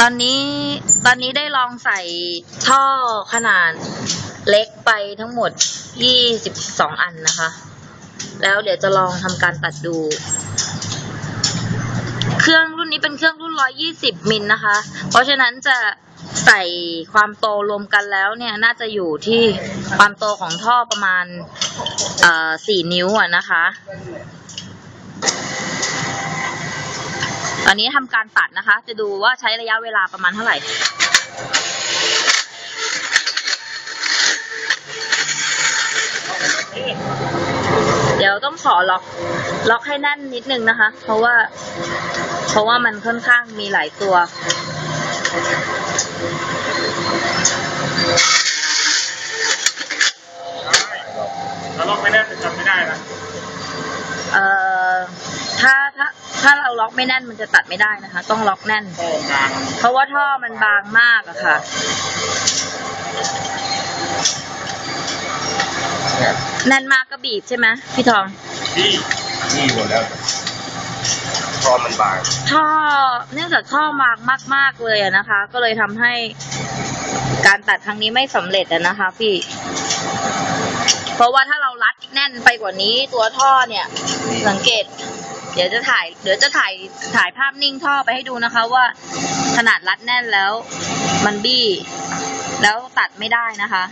ตอนนี้ตอนนี้ได้ลองใส่ท่อขนาดเล็กไปทั้งหมด 22 อันนะคะ แล้วเดี๋ยวจะลองทำการตัดดู เครื่องรุ่นนี้เป็นเครื่องรุ่น 120 มิลนะคะ เพราะฉะนั้นจะใส่ความโตรวมกันแล้วเนี่ย น่าจะอยู่ที่ความโตของท่อประมาณ เอ่อ 4 นิ้วอะนะคะ อนนี้ทำการตัดนะคะ จะดูว่าใช้ระยะเวลาประมาณเท่าไหร่เดี๋ยวต้องขอล็อกล็อกให้แน่นนิดนึงนะคะ เพราะว่า เพราะว่ามันค่อนข้างมีหลายตัว แล้วล็อกไม่ได้จะจำไม่ได้นะ เอ่อ ถ้าถ้าถ้าเรา ล็อกไม่แน่นมันจะตัดไม่ได้นะคะ ต้องล็อกแน่นโป่งกลางเพราะว่าท่อมันบางมากอะค่ะเนี่ยแน่นมากก็บีบใช่ไหมพี่ทองที่นี่หมดแล้วพอมันบางท่อเนื่องจากท่อบางมาก ๆเลยอะนะคะ ก็เลยทำให้การตัดครั้งนี้ไม่สำเร็จอะนะคะ พี่ เพราะว่าถ้าเรารัดแน่นไปกว่านี้ตัวท่อเนี่ย สังเกต เดี๋ยวจะถ่าย เดี๋ยวจะถ่ายถ่ายภาพนิ่งท่อไปให้ดูนะคะ ว่าขนาดรัดแน่นแล้ว มันบี้ แล้วตัดไม่ได้นะคะ